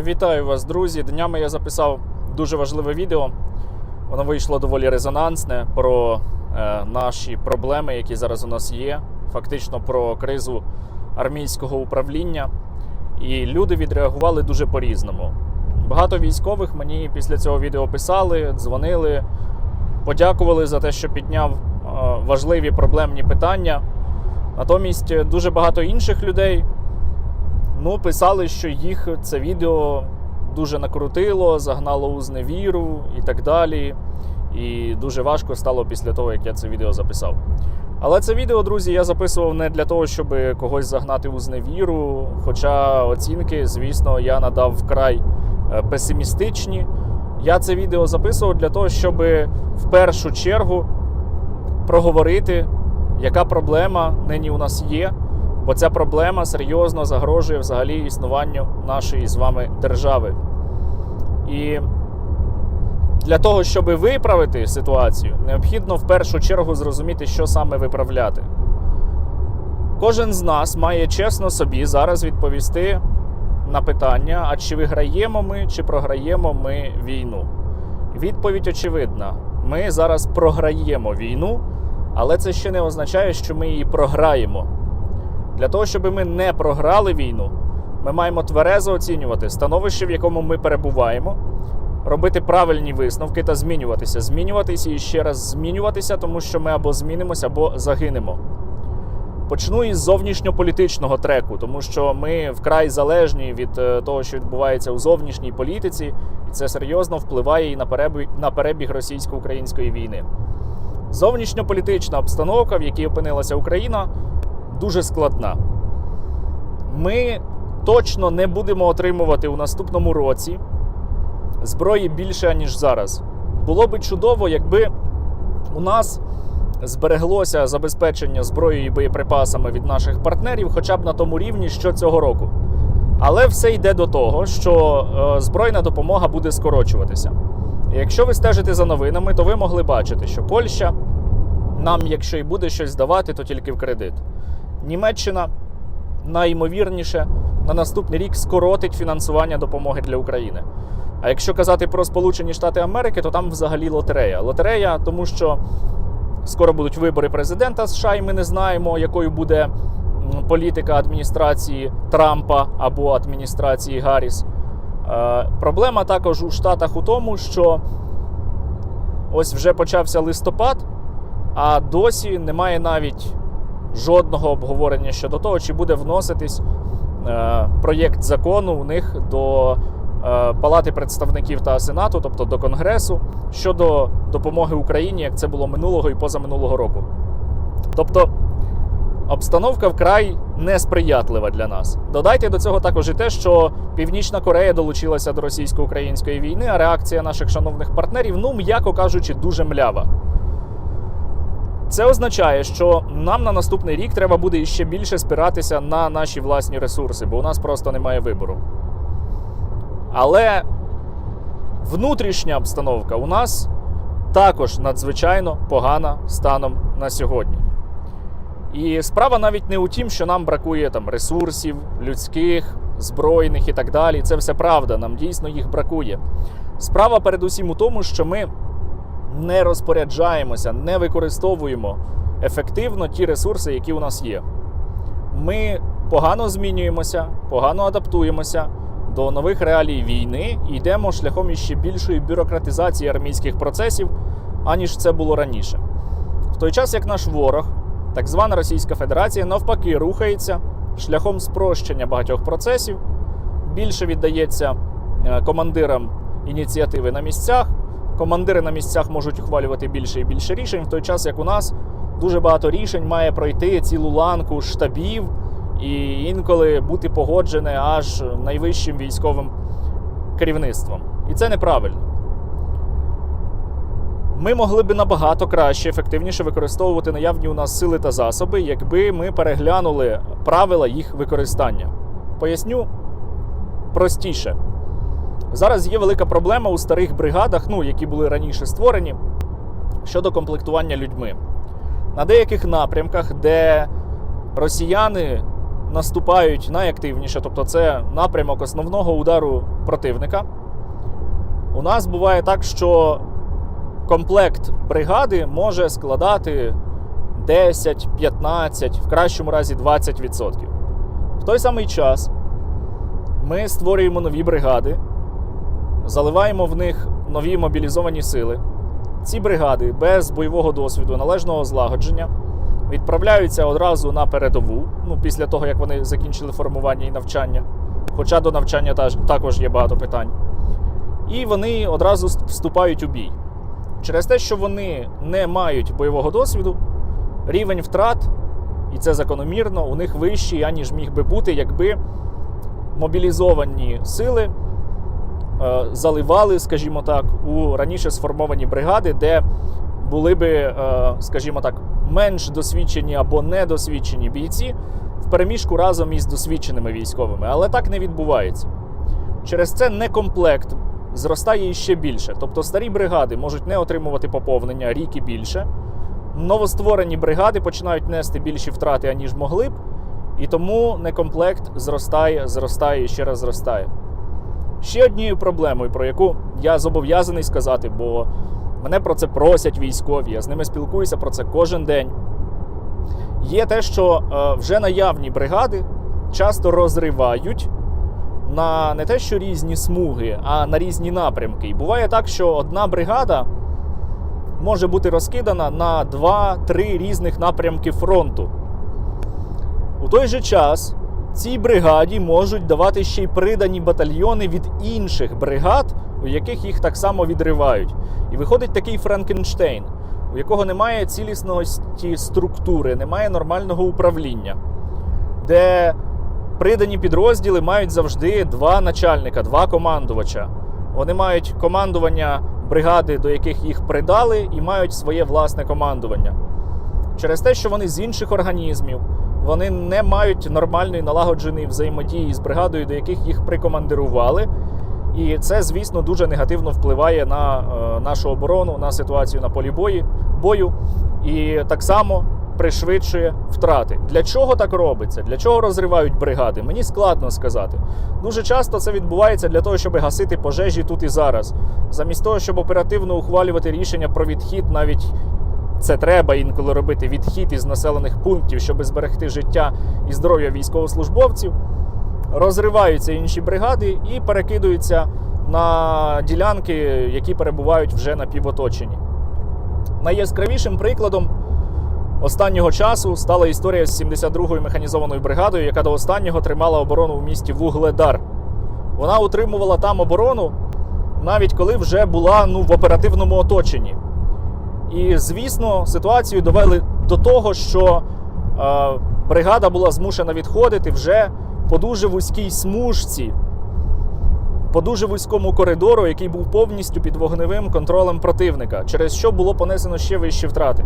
Вітаю вас, друзі. Днями я записав дуже важливе відео. Воно вийшло доволі резонансне про е, наші проблеми, які зараз у нас є. Фактично про кризу армійського управління. І люди відреагували дуже по-різному. Багато військових мені після цього відео писали, дзвонили, подякували за те, що підняв е, важливі проблемні питання. Натомість дуже багато інших людей Ну, писали, що їх це відео дуже накрутило, загнало у зневіру і так далі. І дуже важко стало після того, як я це відео записав. Але це відео, друзі, я записував не для того, щоб когось загнати у зневіру. Хоча оцінки, звісно, я надав вкрай е, песимістичні. Я це відео записував для того, щоб в першу чергу проговорити, яка проблема нині у нас є. Бо ця проблема серйозно загрожує взагалі існуванню нашої з вами держави. І для того, щоб виправити ситуацію, необхідно в першу чергу зрозуміти, що саме виправляти. Кожен з нас має чесно собі зараз відповісти на питання: а чи виграємо ми, чи програємо ми війну? Відповідь очевидна: ми зараз програємо війну, але це ще не означає, що ми її програємо. Для того, щоб ми не програли війну, ми маємо тверезо оцінювати становище, в якому ми перебуваємо, робити правильні висновки та змінюватися. Змінюватися і ще раз змінюватися, тому що ми або змінимося, або загинемо. Почну із зовнішньополітичного треку, тому що ми вкрай залежні від е, того, що відбувається у зовнішній політиці, і це серйозно впливає і на перебіг, на перебіг російсько-української війни. Зовнішньополітична обстановка, в якій опинилася Україна, дуже складна. Ми точно не будемо отримувати у наступному році зброї більше, ніж зараз. Було би чудово, якби у нас збереглося забезпечення зброєю і боєприпасами від наших партнерів, хоча б на тому рівні, що цього року. Але все йде до того, що е, збройна допомога буде скорочуватися. Якщо ви стежите за новинами, то ви могли бачити, що Польща нам, якщо і буде щось давати, то тільки в кредит. Німеччина найімовірніше на наступний рік скоротить фінансування допомоги для України. А якщо казати про Сполучені Штати Америки, то там взагалі лотерея. Лотерея, тому що скоро будуть вибори президента США, і ми не знаємо, якою буде політика адміністрації Трампа або адміністрації Гарріс. Е, проблема також у Штатах у тому, що ось вже почався листопад, а досі немає навіть жодного обговорення щодо того, чи буде вноситись е, проєкт закону у них до е, Палати представників та Сенату, тобто до Конгресу, щодо допомоги Україні, як це було минулого і позаминулого року. Тобто обстановка вкрай несприятлива для нас. Додайте до цього також і те, що Північна Корея долучилася до російсько-української війни, а реакція наших шановних партнерів, ну м'яко кажучи, дуже млява. Це означає, що нам на наступний рік треба буде іще більше спиратися на наші власні ресурси, бо у нас просто немає вибору. Але внутрішня обстановка у нас також надзвичайно погана станом на сьогодні. І справа навіть не у тім, що нам бракує там ресурсів, людських, збройних і так далі. Це все правда, нам дійсно їх бракує. Справа передусім у тому, що ми не розпоряджаємося, не використовуємо ефективно ті ресурси, які у нас є. Ми погано змінюємося, погано адаптуємося до нових реалій війни і йдемо шляхом іще більшої бюрократизації армійських процесів, аніж це було раніше. В той час як наш ворог, так звана Російська Федерація, навпаки, рухається шляхом спрощення багатьох процесів, більше віддається е, командирам ініціативи на місцях. Командири на місцях можуть ухвалювати більше і більше рішень, в той час як у нас дуже багато рішень має пройти цілу ланку штабів і інколи бути погоджене аж найвищим військовим керівництвом. І це неправильно. Ми могли би набагато краще, ефективніше використовувати наявні у нас сили та засоби, якби ми переглянули правила їх використання. Поясню простіше. Зараз є велика проблема у старих бригадах, ну, які були раніше створені, щодо комплектування людьми. На деяких напрямках, де росіяни наступають найактивніше, тобто це напрямок основного удару противника. У нас буває так, що комплект бригади може складати 10, 15, в кращому разі 20%. В той самий час ми створюємо нові бригади, заливаємо в них нові мобілізовані сили. Ці бригади без бойового досвіду, належного злагодження відправляються одразу на передову, ну, після того, як вони закінчили формування і навчання. Хоча до навчання також є багато питань. І вони одразу вступають у бій. Через те, що вони не мають бойового досвіду, рівень втрат, і це закономірно, у них вищий, аніж міг би бути, якби мобілізовані сили заливали, скажімо так, у раніше сформовані бригади, де були би, е, скажімо так, менш досвідчені або недосвідчені бійці в переміжку разом із досвідченими військовими. Але так не відбувається. Через це некомплект зростає іще більше. Тобто старі бригади можуть не отримувати поповнення рік і більше. Новостворені бригади починають нести більші втрати, аніж могли б, і тому некомплект зростає, зростає і ще раз зростає. Ще однією проблемою, про яку я зобов'язаний сказати, бо мене про це просять військові, я з ними спілкуюся про це кожен день. Є те, що е, вже наявні бригади часто розривають на не те, що різні смуги, а на різні напрямки. І буває так, що одна бригада може бути розкидана на 2-3 різних напрямки фронту. У той же час цій бригаді можуть давати ще й придані батальйони від інших бригад, у яких їх так само відривають. І виходить такий Франкенштейн, у якого немає цілісності структури, немає нормального управління, де придані підрозділи мають завжди два начальника, два командувача. Вони мають командування бригади, до яких їх придали, і мають своє власне командування. Через те, що вони з інших організмів, вони не мають нормальної налагодженої взаємодії з бригадою, до яких їх прикомандирували. І це, звісно, дуже негативно впливає на е, нашу оборону, на ситуацію на полі бої, бою. І так само пришвидшує втрати. Для чого так робиться? Для чого розривають бригади? Мені складно сказати. Дуже часто це відбувається для того, щоб гасити пожежі тут і зараз. Замість того, щоб оперативно ухвалювати рішення про відхід, навіть це треба інколи робити відхід із населених пунктів, щоб зберегти життя і здоров'я військовослужбовців. Розриваються інші бригади і перекидуються на ділянки, які перебувають вже на півоточенні. Найяскравішим прикладом останнього часу стала історія з 72-ю механізованою бригадою, яка до останнього тримала оборону в місті Вугледар. Вона утримувала там оборону навіть коли вже була ну, в оперативному оточенні. І, звісно, ситуацію довели до того, що е, бригада була змушена відходити вже по дуже вузькій смужці, по дуже вузькому коридору, який був повністю під вогневим контролем противника, через що було понесено ще вищі втрати.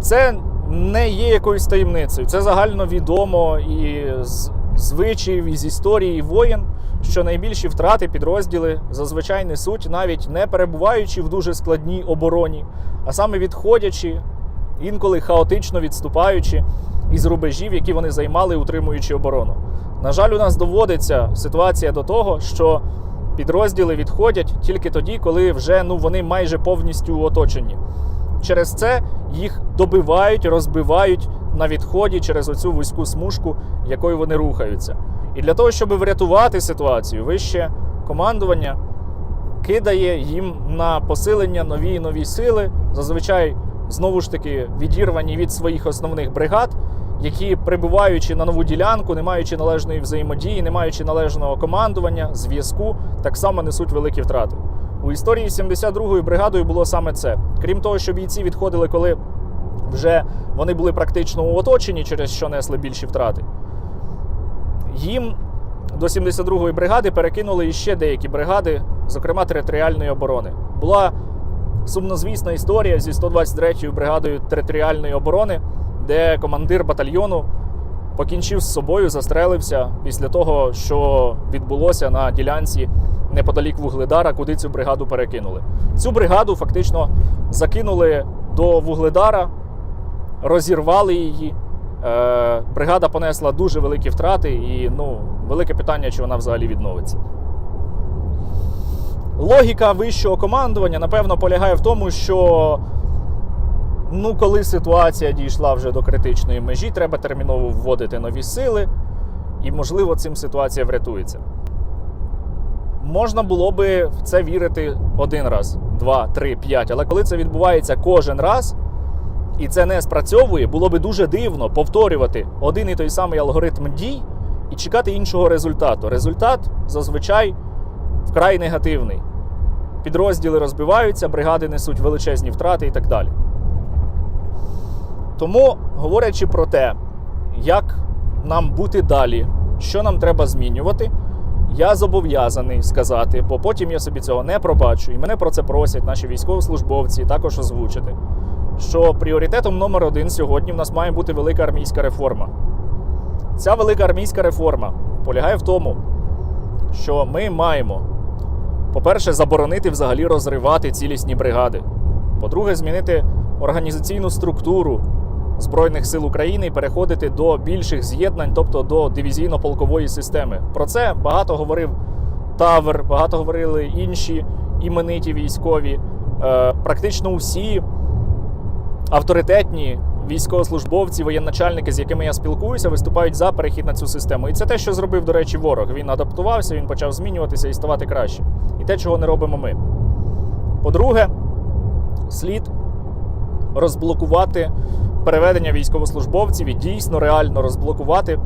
Це не є якоюсь таємницею. Це загально відомо і з звичаїв, і з історії воєн, що найбільші втрати підрозділи зазвичай несуть, навіть не перебуваючи в дуже складній обороні, а саме відходячи, інколи хаотично відступаючи із рубежів, які вони займали, утримуючи оборону. На жаль, у нас доводиться ситуація до того, що підрозділи відходять тільки тоді, коли вже ну, вони майже повністю оточені. Через це їх добивають, розбивають на відході через оцю вузьку смужку, якою вони рухаються. І для того, щоб врятувати ситуацію, вище командування кидає їм на посилення нові і нові сили, зазвичай знову ж таки відірвані від своїх основних бригад, які, прибуваючи на нову ділянку, не маючи належної взаємодії, не маючи належного командування, зв'язку, так само несуть великі втрати. У історії 72-ї бригадою було саме це. Крім того, що бійці відходили, коли вже вони були практично у оточенні, через що несли більші втрати. Їм до 72-ї бригади перекинули іще деякі бригади, зокрема територіальної оборони. Була сумнозвісна історія зі 123-ю бригадою територіальної оборони, де командир батальйону покінчив з собою, застрелився після того, що відбулося на ділянці неподалік Вугледара, куди цю бригаду перекинули. Цю бригаду фактично закинули до Вугледара, розірвали її, бригада понесла дуже великі втрати, і ну, велике питання, чи вона взагалі відновиться. Логіка вищого командування, напевно, полягає в тому, що ну, коли ситуація дійшла вже до критичної межі, треба терміново вводити нові сили, і, можливо, цим ситуація врятується. Можна було би в це вірити один раз, два, три, п'ять. Але коли це відбувається кожен раз, і це не спрацьовує, було би дуже дивно повторювати один і той самий алгоритм дій і чекати іншого результату. Результат зазвичай вкрай негативний. Підрозділи розбиваються, бригади несуть величезні втрати і так далі. Тому, говорячи про те, як нам бути далі, що нам треба змінювати, я зобов'язаний сказати, бо потім я собі цього не пробачу, і мене про це просять наші військовослужбовці також озвучити. Що пріоритетом номер один сьогодні в нас має бути велика армійська реформа. Ця велика армійська реформа полягає в тому, що ми маємо, по-перше, заборонити взагалі розривати цілісні бригади. По-друге, змінити організаційну структуру Збройних сил України і переходити до більших з'єднань, тобто до дивізійно-полкової системи. Про це багато говорив Тавер, багато говорили інші імениті військові. Е, практично усі авторитетні військовослужбовці, воєначальники, з якими я спілкуюся, виступають за перехід на цю систему. І це те, що зробив, до речі, ворог. Він адаптувався, він почав змінюватися і ставати краще. І те, чого не робимо ми. По-друге, слід розблокувати переведення військовослужбовців і дійсно реально розблокувати,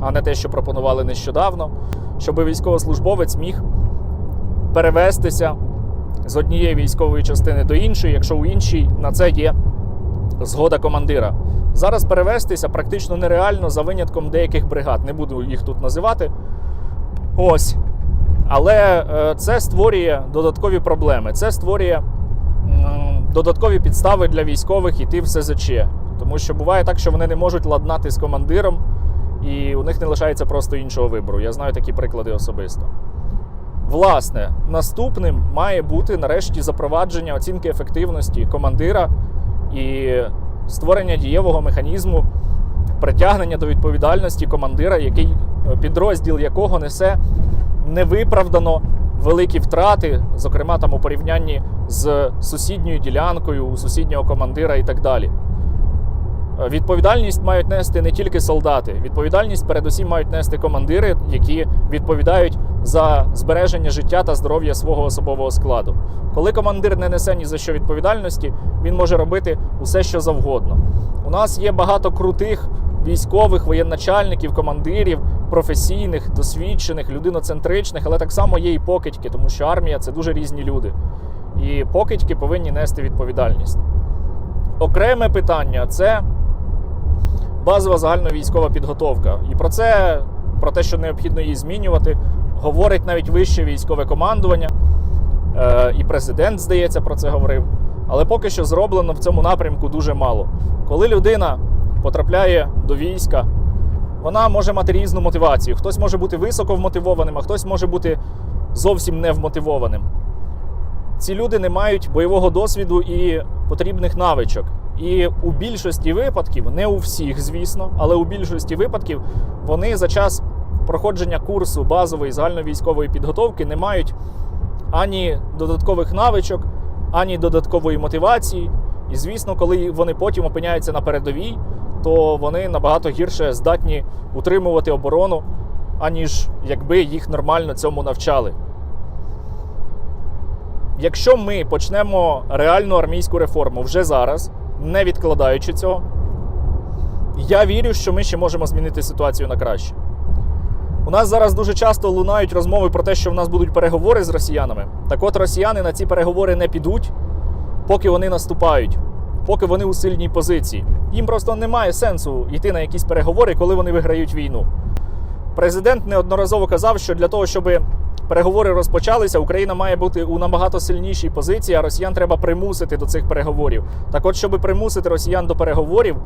а не те, що пропонували нещодавно, щоб військовослужбовець міг перевестися з однієї військової частини до іншої, якщо у іншій на це є згода командира. Зараз перевестися практично нереально за винятком деяких бригад. Не буду їх тут називати. Ось. Але е, це створює додаткові проблеми. Це створює додаткові підстави для військових йти в СЗЧ. Тому що буває так, що вони не можуть ладнати з командиром, і у них не лишається просто іншого вибору. Я знаю такі приклади особисто. Власне, наступним має бути нарешті запровадження оцінки ефективності командира і створення дієвого механізму притягнення до відповідальності командира, який підрозділ якого несе невиправдано великі втрати, зокрема там у порівнянні з сусідньою ділянкою у сусіднього командира і так далі. Відповідальність мають нести не тільки солдати, відповідальність передусім мають нести командири, які відповідають за збереження життя та здоров'я свого особового складу. Коли командир не несе ні за що відповідальності, він може робити усе, що завгодно. У нас є багато крутих військових, воєначальників, командирів, професійних, досвідчених, людиноцентричних, але так само є і покидьки, тому що армія це дуже різні люди. І покидьки повинні нести відповідальність. Окреме питання це базова загальновійськова підготовка. І про це, про те, що необхідно її змінювати, говорить навіть вище військове командування. Е, і президент, здається, про це говорив. Але поки що зроблено в цьому напрямку дуже мало. Коли людина потрапляє до війська, вона може мати різну мотивацію. Хтось може бути високо вмотивованим, а хтось може бути зовсім невмотивованим. Ці люди не мають бойового досвіду і потрібних навичок. І у більшості випадків, не у всіх, звісно, але у більшості випадків вони за час проходження курсу базової загальновійськової підготовки не мають ані додаткових навичок, ані додаткової мотивації. І, звісно, коли вони потім опиняються на передовій, то вони набагато гірше здатні утримувати оборону, аніж якби їх нормально цьому навчали. Якщо ми почнемо реальну армійську реформу вже зараз, не відкладаючи цього, я вірю, що ми ще можемо змінити ситуацію на краще. У нас зараз дуже часто лунають розмови про те, що в нас будуть переговори з росіянами. Так от росіяни на ці переговори не підуть, поки вони наступають, поки вони у сильній позиції. Їм просто немає сенсу йти на якісь переговори, коли вони виграють війну. Президент неодноразово казав, що для того, щоб переговори розпочалися, Україна має бути у набагато сильнішій позиції, а росіян треба примусити до цих переговорів. Так от, щоб примусити росіян до переговорів,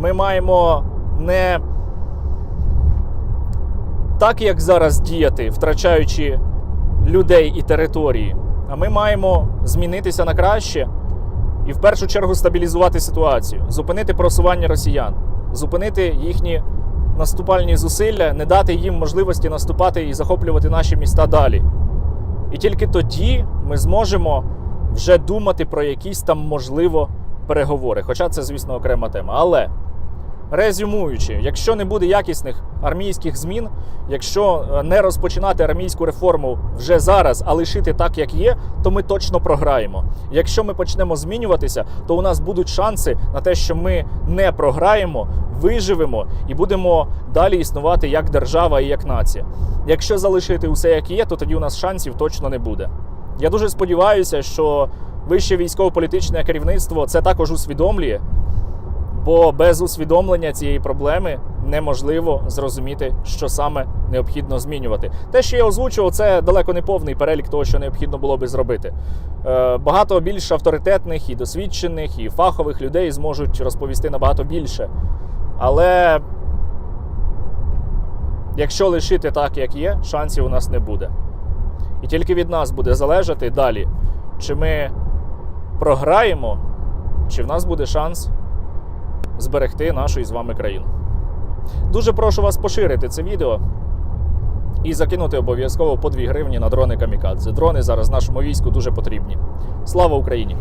ми маємо не так, як зараз діяти, втрачаючи людей і території, а ми маємо змінитися на краще і в першу чергу стабілізувати ситуацію, зупинити просування росіян, зупинити їхні наступальні зусилля, не дати їм можливості наступати і захоплювати наші міста далі. І тільки тоді ми зможемо вже думати про якісь там, можливо, переговори. Хоча це, звісно, окрема тема. Але резюмуючи, якщо не буде якісних армійських змін, якщо е, не розпочинати армійську реформу вже зараз, а лишити так, як є, то ми точно програємо. Якщо ми почнемо змінюватися, то у нас будуть шанси на те, що ми не програємо, виживемо і будемо далі існувати як держава і як нація. Якщо залишити усе як є, то тоді у нас шансів точно не буде. Я дуже сподіваюся, що вище військово-політичне керівництво це також усвідомлює, бо без усвідомлення цієї проблеми неможливо зрозуміти, що саме необхідно змінювати. Те, що я озвучував, це далеко не повний перелік того, що необхідно було би зробити. Е, Багато більш авторитетних і досвідчених, і фахових людей зможуть розповісти набагато більше. Але якщо лишити так, як є, шансів у нас не буде. І тільки від нас буде залежати далі, чи ми програємо, чи в нас буде шанс зберегти нашу із вами країну. Дуже прошу вас поширити це відео і закинути обов'язково по 2 гривні на дрони камікадзе. Дрони зараз нашому війську дуже потрібні. Слава Україні!